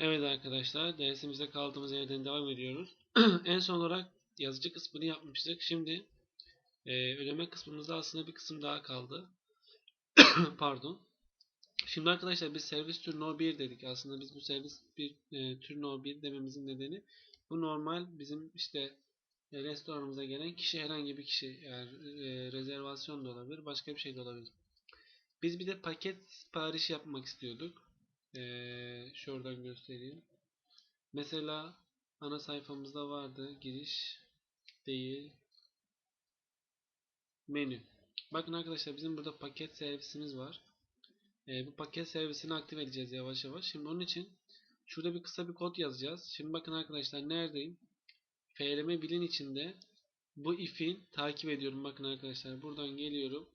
Evet arkadaşlar dersimize kaldığımız yerden devam ediyoruz. en son olarak yazıcı kısmını yapmıştık. Şimdi e, ödeme kısmımızda aslında bir kısım daha kaldı. Pardon. Şimdi arkadaşlar biz servis tür no 1 dedik. Aslında biz bu servis bir e, tür no 1 dememizin nedeni bu normal bizim işte e, restoranımıza gelen kişi herhangi bir kişi yani e, rezervasyon da olabilir başka bir şey de olabilir. Biz bir de paket sipariş yapmak istiyorduk. Ee, şuradan göstereyim. Mesela ana sayfamızda vardı. Giriş değil. Menü. Bakın arkadaşlar bizim burada paket servisimiz var. Ee, bu paket servisini aktif edeceğiz yavaş yavaş. Şimdi onun için şurada bir kısa bir kod yazacağız. Şimdi bakın arkadaşlar neredeyim? FLM bilin içinde bu if'in takip ediyorum. Bakın arkadaşlar buradan geliyorum.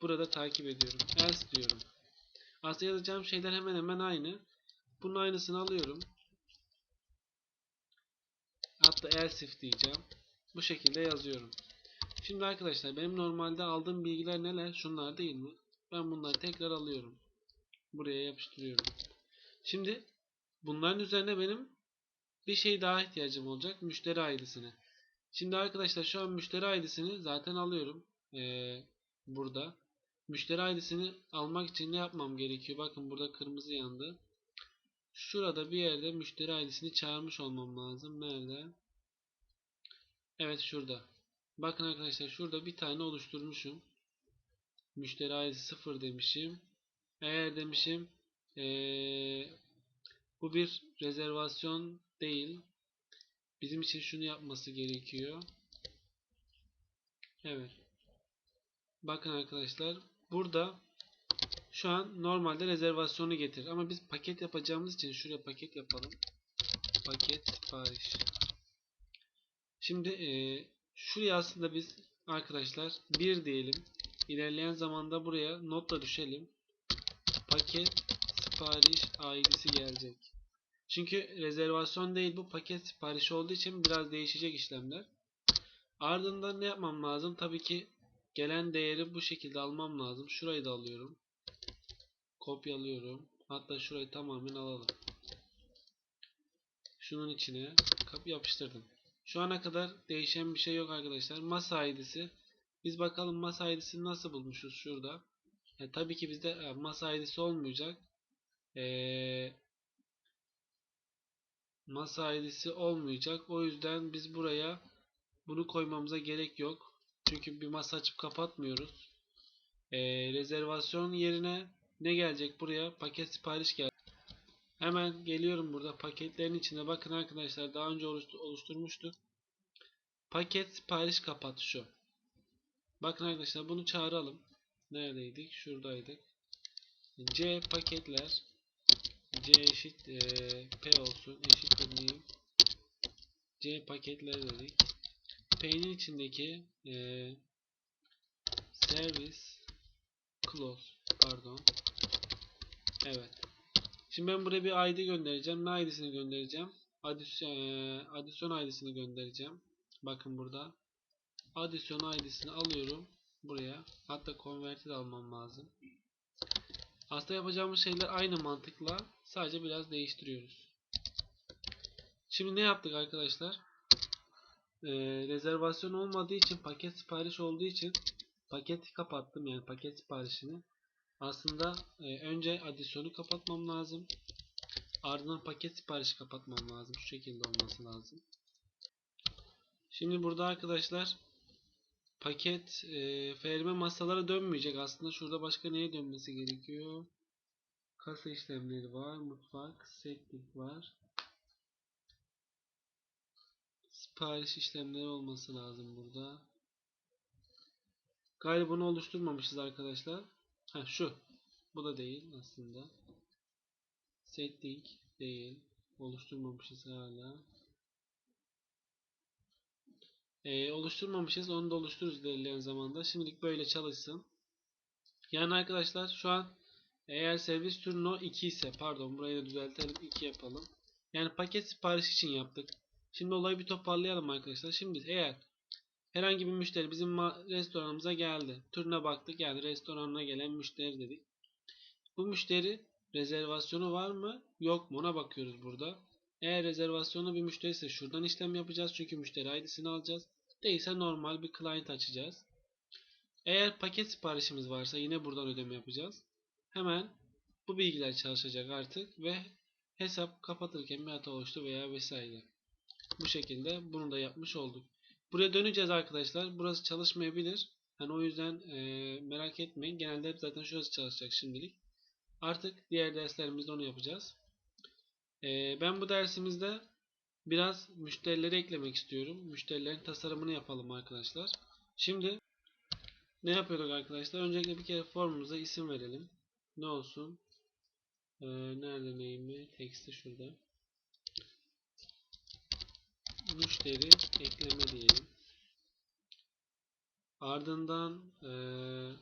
Burada takip ediyorum. Else diyorum. Aslında yazacağım şeyler hemen hemen aynı. Bunun aynısını alıyorum. Hatta else if diyeceğim. Bu şekilde yazıyorum. Şimdi arkadaşlar benim normalde aldığım bilgiler neler? Şunlar değil mi? Ben bunları tekrar alıyorum. Buraya yapıştırıyorum. Şimdi bunların üzerine benim bir şey daha ihtiyacım olacak. Müşteri ID'sine. Şimdi arkadaşlar şu an müşteri ID'sini zaten alıyorum. Ee, burada. Müşteri ID'sini almak için ne yapmam gerekiyor? Bakın burada kırmızı yandı. Şurada bir yerde müşteri ID'sini çağırmış olmam lazım. Nerede? Evet şurada. Bakın arkadaşlar şurada bir tane oluşturmuşum. Müşteri ID 0 demişim. Eğer demişim ee, bu bir rezervasyon değil. Bizim için şunu yapması gerekiyor. Evet. Bakın arkadaşlar burada şu an normalde rezervasyonu getir. Ama biz paket yapacağımız için şuraya paket yapalım. Paket sipariş. Şimdi e, şuraya aslında biz arkadaşlar bir diyelim. İlerleyen zamanda buraya notla düşelim. Paket sipariş ID'si gelecek. Çünkü rezervasyon değil bu paket siparişi olduğu için biraz değişecek işlemler. Ardından ne yapmam lazım? Tabii ki gelen değeri bu şekilde almam lazım. Şurayı da alıyorum. Kopyalıyorum. Hatta şurayı tamamen alalım. Şunun içine kapı yapıştırdım. Şu ana kadar değişen bir şey yok arkadaşlar. Masa ID'si. Biz bakalım masa ID'sini nasıl bulmuşuz şurada. E, tabii ki bizde e, masa ID'si olmayacak. E, masa ID'si olmayacak. O yüzden biz buraya bunu koymamıza gerek yok. Çünkü bir masa açıp kapatmıyoruz. E, rezervasyon yerine ne gelecek buraya? Paket sipariş gel. Hemen geliyorum burada paketlerin içine. Bakın arkadaşlar daha önce oluşturmuştuk. Paket sipariş kapat şu. Bakın arkadaşlar bunu çağıralım. Neredeydik? Şuradaydık. C paketler C eşit e, P olsun eşit new C paketler dedik. P'nin içindeki e, service close pardon. Evet. Şimdi ben buraya bir ID göndereceğim. Ne ID'sini göndereceğim? Adisyon, e, ID'sini göndereceğim. Bakın burada. Adisyon ID'sini alıyorum. Buraya. Hatta convert'i almam lazım. Aslında yapacağımız şeyler aynı mantıkla. Sadece biraz değiştiriyoruz. Şimdi ne yaptık arkadaşlar e, rezervasyon olmadığı için paket sipariş olduğu için paketi kapattım yani paket siparişini. Aslında e, önce adisyonu kapatmam lazım. Ardından paket siparişi kapatmam lazım. Şu şekilde olması lazım. Şimdi burada arkadaşlar paket e, FRM masalara dönmeyecek. Aslında şurada başka neye dönmesi gerekiyor? Kasa işlemleri var mutfak setlik var sipariş işlemleri olması lazım burada. Galiba bunu oluşturmamışız arkadaşlar. Ha şu. Bu da değil aslında. Setting değil. Oluşturmamışız hala. Ee, oluşturmamışız. Onu da oluştururuz ilerleyen zamanda. Şimdilik böyle çalışsın. Yani arkadaşlar şu an eğer servis türü no 2 ise pardon burayı da düzeltelim 2 yapalım. Yani paket sipariş için yaptık. Şimdi olayı bir toparlayalım arkadaşlar. Şimdi eğer herhangi bir müşteri bizim restoranımıza geldi. Türüne baktık yani restoranına gelen müşteri dedik. Bu müşteri rezervasyonu var mı yok mu ona bakıyoruz burada. Eğer rezervasyonlu bir müşteri ise şuradan işlem yapacağız çünkü müşteri ID'sini alacağız. Değilse normal bir client açacağız. Eğer paket siparişimiz varsa yine buradan ödeme yapacağız. Hemen bu bilgiler çalışacak artık ve hesap kapatırken bir hata oluştu veya vesaire. Bu şekilde bunu da yapmış olduk. Buraya döneceğiz arkadaşlar. Burası çalışmayabilir. Hani o yüzden e, merak etmeyin. Genelde hep zaten şurası çalışacak şimdilik. Artık diğer derslerimizde onu yapacağız. E, ben bu dersimizde biraz müşterileri eklemek istiyorum. Müşterilerin tasarımını yapalım arkadaşlar. Şimdi ne yapıyorduk arkadaşlar? Öncelikle bir kere formumuza isim verelim. Ne olsun? Ee, nerede neyimi? Teksti şurada. Müşteri ekleme diyelim. Ardından eee,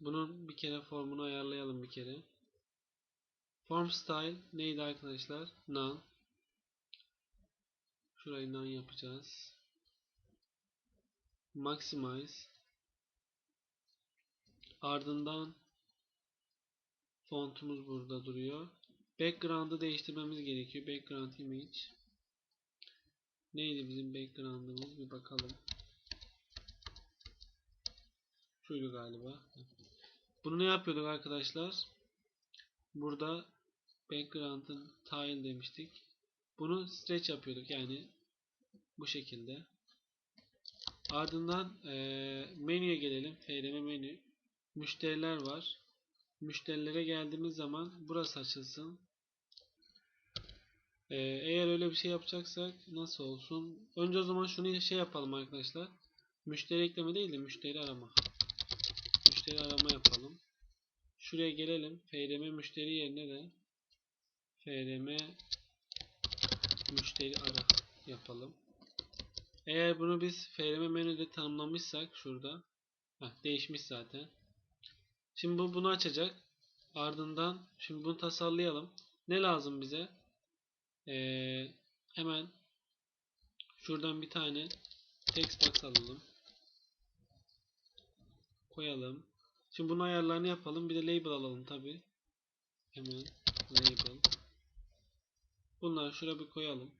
bunun bir kere formunu ayarlayalım bir kere. Form style neydi arkadaşlar? None. Şurayı none yapacağız. Maximize. Ardından fontumuz burada duruyor. Background'ı değiştirmemiz gerekiyor. Background image. Neydi bizim background'ımız? Bir bakalım. Şuydu galiba. Bunu ne yapıyorduk arkadaşlar? Burada background'ın tile demiştik. Bunu stretch yapıyorduk yani bu şekilde. Ardından eee menüye gelelim. FRM menü. Müşteriler var. Müşterilere geldiğimiz zaman burası açılsın. Ee, eğer öyle bir şey yapacaksak nasıl olsun? Önce o zaman şunu şey yapalım arkadaşlar. Müşteri ekleme değil de müşteri arama. Müşteri arama yapalım. Şuraya gelelim. FRM müşteri yerine de FRM müşteri ara yapalım. Eğer bunu biz FRM menüde tanımlamışsak şurada heh, değişmiş zaten. Şimdi bu bunu açacak. Ardından şimdi bunu tasarlayalım. Ne lazım bize? Ee, hemen şuradan bir tane text box alalım. Koyalım. Şimdi bunun ayarlarını yapalım. Bir de label alalım tabi. Hemen label. Bunları şuraya bir koyalım.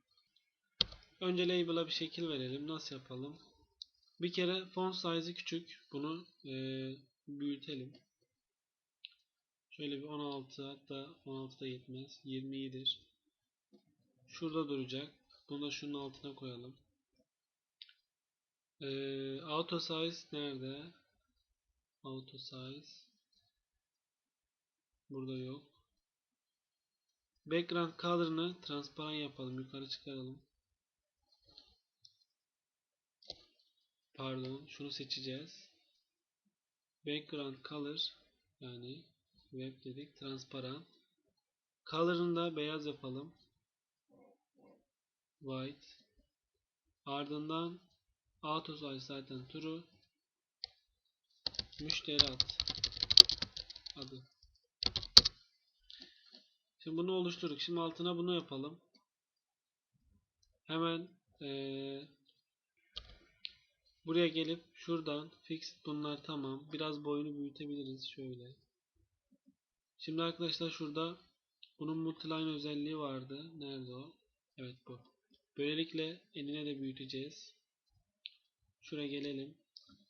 Önce label'a bir şekil verelim. Nasıl yapalım? Bir kere font size'ı küçük. Bunu e, büyütelim. Şöyle bir 16 hatta 16 da yetmez. 20 iyidir. Şurada duracak. Bunu da şunun altına koyalım. Ee, auto size nerede? Auto size. Burada yok. Background color'ını transparan yapalım. Yukarı çıkaralım. Pardon. Şunu seçeceğiz. Background color yani web dedik. Transparan. Color'ını da beyaz yapalım. White. Ardından auto size zaten true. Müşteri ad. Adı. Şimdi bunu oluşturduk. Şimdi altına bunu yapalım. Hemen ee, buraya gelip şuradan fix bunlar tamam. Biraz boyunu büyütebiliriz şöyle. Şimdi arkadaşlar şurada bunun multiline özelliği vardı. Nerede o? Evet bu. Böylelikle eline de büyüteceğiz. Şuraya gelelim.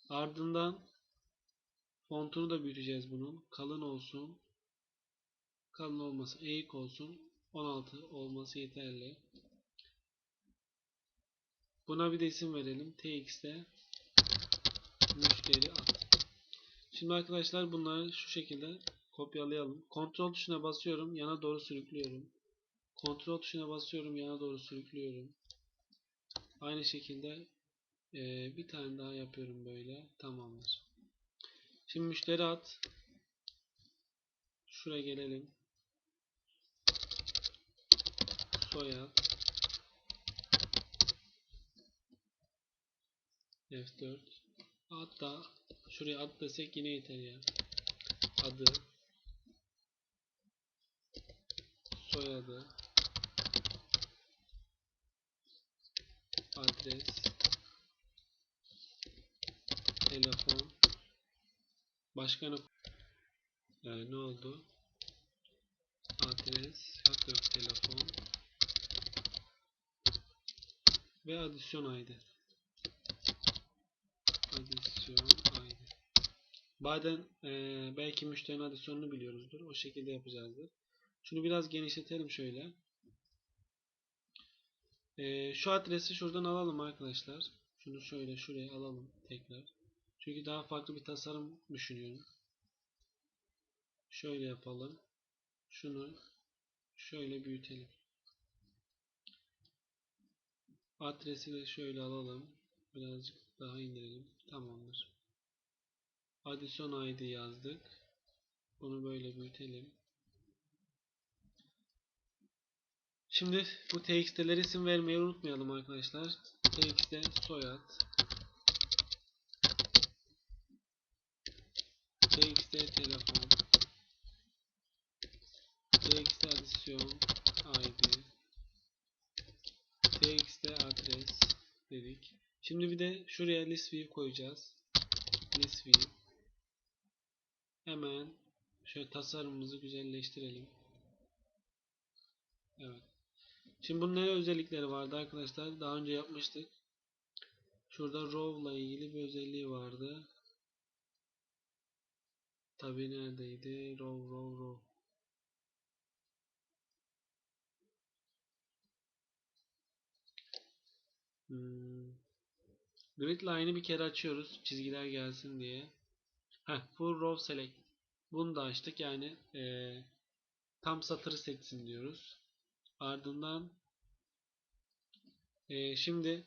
Ardından fontunu da büyüteceğiz bunun. Kalın olsun. Kalın olması eğik olsun. 16 olması yeterli. Buna bir de isim verelim. TX'de müşteri ad. Şimdi arkadaşlar bunları şu şekilde kopyalayalım. Kontrol tuşuna basıyorum. Yana doğru sürüklüyorum. Kontrol tuşuna basıyorum. Yana doğru sürüklüyorum. Aynı şekilde e, bir tane daha yapıyorum böyle. Tamamdır. Şimdi müşteri at. Şuraya gelelim. Soyad. F4. Hatta şuraya ad desek yine yeter ya. Adı. Soyadı. Adres. Telefon. Başka ne? Ee, ne oldu? adres, yok telefon ve adisyon ID. Adisyon ID. Bazen eee, belki müşterinin adisyonunu biliyoruzdur. O şekilde yapacağızdır. Şunu biraz genişletelim şöyle. Eee, şu adresi şuradan alalım arkadaşlar. Şunu şöyle şuraya alalım tekrar. Çünkü daha farklı bir tasarım düşünüyorum. Şöyle yapalım. Şunu şöyle büyütelim. Adresi de şöyle alalım. Birazcık daha indirelim. Tamamdır. Adisyon ID yazdık. Bunu böyle büyütelim. Şimdi bu txt'lere isim vermeyi unutmayalım arkadaşlar. txt soyad txt telefon txt adisyon id txt adres dedik. Şimdi bir de şuraya list view koyacağız. List view. Hemen şöyle tasarımımızı güzelleştirelim. Evet. Şimdi bunun ne özellikleri vardı arkadaşlar? Daha önce yapmıştık. Şurada row ile ilgili bir özelliği vardı. Tabi neredeydi? Row row row. Hmm. Grid line'ı bir kere açıyoruz. Çizgiler gelsin diye. Heh, full row select. Bunu da açtık. Yani eee, tam satırı seçsin diyoruz. Ardından eee, şimdi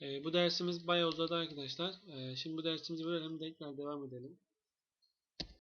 eee, bu dersimiz bayağı uzadı arkadaşlar. Eee, şimdi bu dersimizi bölelim. Tekrar devam edelim.